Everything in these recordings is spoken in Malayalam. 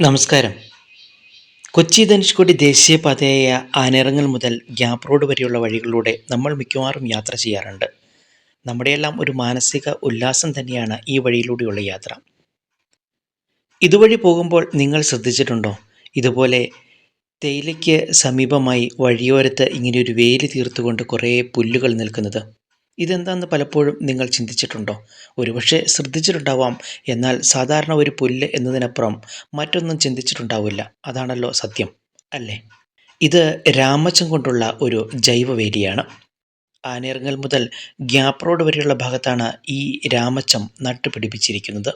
നമസ്കാരം. കൊച്ചി ധനുഷ്കോടി ദേശീയപാതയായ ആനയിറങ്ങൽ മുതൽ ഗ്യാപ് റോഡ് വരെയുള്ള വഴികളിലൂടെ നമ്മൾ മിക്കവാറും യാത്ര ചെയ്യാറുണ്ട്. നമ്മുടെയെല്ലാം ഒരു മാനസിക ഉല്ലാസം തന്നെയാണ് ഈ വഴിയിലൂടെയുള്ള യാത്ര. ഇതുവഴി പോകുമ്പോൾ നിങ്ങൾ ശ്രദ്ധിച്ചിട്ടുണ്ടോ? ഇതുപോലെ തേയിലയ്ക്ക് സമീപമായി വഴിയോരത്ത് ഇങ്ങനെ ഒരു വേലി തീർത്തുകൊണ്ട് കുറേ പുല്ലുകൾ നിൽക്കുന്നത്. ഇതെന്താണെന്ന് പലപ്പോഴും നിങ്ങൾ ചിന്തിച്ചിട്ടുണ്ടോ? ഒരുപക്ഷെ ശ്രദ്ധിച്ചിട്ടുണ്ടാവാം. എന്നാൽ സാധാരണ ഒരു പുല്ല് എന്നതിനപ്പുറം മറ്റൊന്നും ചിന്തിച്ചിട്ടുണ്ടാവില്ല. അതാണല്ലോ സത്യം അല്ലേ? ഇത് രാമച്ചം കൊണ്ടുള്ള ഒരു ജൈവവേലിയാണ്. ആനയിറങ്ങൽ മുതൽ ഗ്യാപ് റോഡ് വരെയുള്ള ഭാഗത്താണ് ഈ രാമച്ചം നട്ടുപിടിപ്പിച്ചിരിക്കുന്നത്.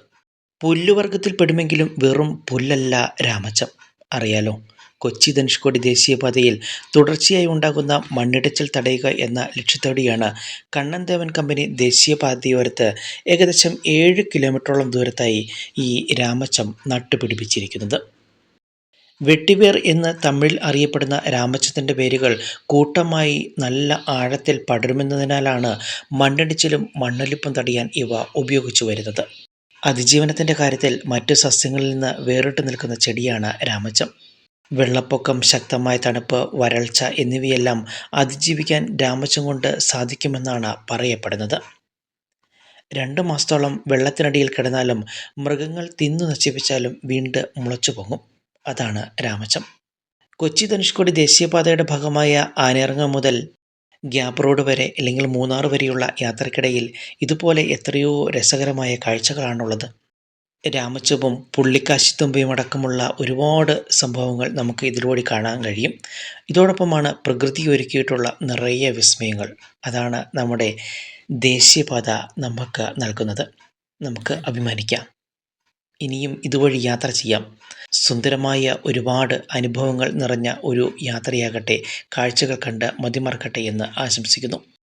പുല്ലുവർഗത്തിൽ പെടുമെങ്കിലും വെറും പുല്ലല്ല രാമച്ചം. അറിയാലോ? കൊച്ചി ധനുഷ്കോടി ദേശീയപാതയിൽ തുടർച്ചയായി ഉണ്ടാകുന്ന മണ്ണിടിച്ചിൽ തടയുക എന്ന ലക്ഷ്യത്തോടെയാണ് കണ്ണൻദേവൻ കമ്പനി ദേശീയപാതയോരത്ത് ഏകദേശം ഏഴ് കിലോമീറ്ററോളം ദൂരത്തായി ഈ രാമച്ചം നട്ടുപിടിപ്പിച്ചിരിക്കുന്നത്. വെട്ടിവേർ എന്ന് തമിഴിൽ അറിയപ്പെടുന്ന രാമച്ചത്തിന്റെ പേരുകൾ കൂട്ടമായി നല്ല ആഴത്തിൽ പടരുമെന്നതിനാലാണ് മണ്ണിടിച്ചിലും മണ്ണൊലിപ്പും തടയാൻ ഇവ ഉപയോഗിച്ചു വരുന്നത്. അതിജീവനത്തിന്റെ കാര്യത്തിൽ മറ്റു സസ്യങ്ങളിൽ നിന്ന് വേറിട്ട് നിൽക്കുന്ന ചെടിയാണ് രാമച്ചം. വെള്ളപ്പൊക്കം ശക്തമായ തണുപ്പ് വരൾച്ച എന്നിവയെല്ലാം അതിജീവിക്കാൻ രാമച്ചം കൊണ്ട് സാധിക്കുമെന്നാണ് പറയപ്പെടുന്നത്. രണ്ട് മാസത്തോളം വെള്ളത്തിനടിയിൽ കിടന്നാലും മൃഗങ്ങൾ തിന്നു നശിപ്പിച്ചാലും വീണ്ടും മുളച്ചു പൊങ്ങും. അതാണ് രാമച്ചം കൊച്ചി ധനുഷ്കോടി ദേശീയപാതയുടെ ഭാഗമായ ആനേറങ്ങ മുതൽ ഗ്യാപ് റോഡ് വരെ അല്ലെങ്കിൽ മൂന്നാർ വരെയുള്ള യാത്രക്കിടയിൽ ഇതുപോലെ എത്രയോ രസകരമായ കാഴ്ചകളാണുള്ളത്. രാമച്ചവും പുള്ളിക്കാശിത്തുമ്പയും അടക്കമുള്ള ഒരുപാട് സംഭവങ്ങൾ നമുക്ക് ഇതിലൂടെ കാണാൻ കഴിയും. ഇതോടൊപ്പമാണ് പ്രകൃതി ഒരുക്കിയിട്ടുള്ള നിറയെ വിസ്മയങ്ങൾ. അതാണ് നമ്മുടെ ദേശീയപാത നമുക്ക് നൽകുന്നത്. നമുക്ക് അഭിമാനിക്കാം. ഇനിയും ഇതുവഴി യാത്ര ചെയ്യാം. സുന്ദരമായ ഒരുപാട് അനുഭവങ്ങൾ നിറഞ്ഞ ഒരു യാത്രയാകട്ടെ. കാഴ്ചകൾ കണ്ട് മതിമറക്കട്ടെ എന്ന് ആശംസിക്കുന്നു.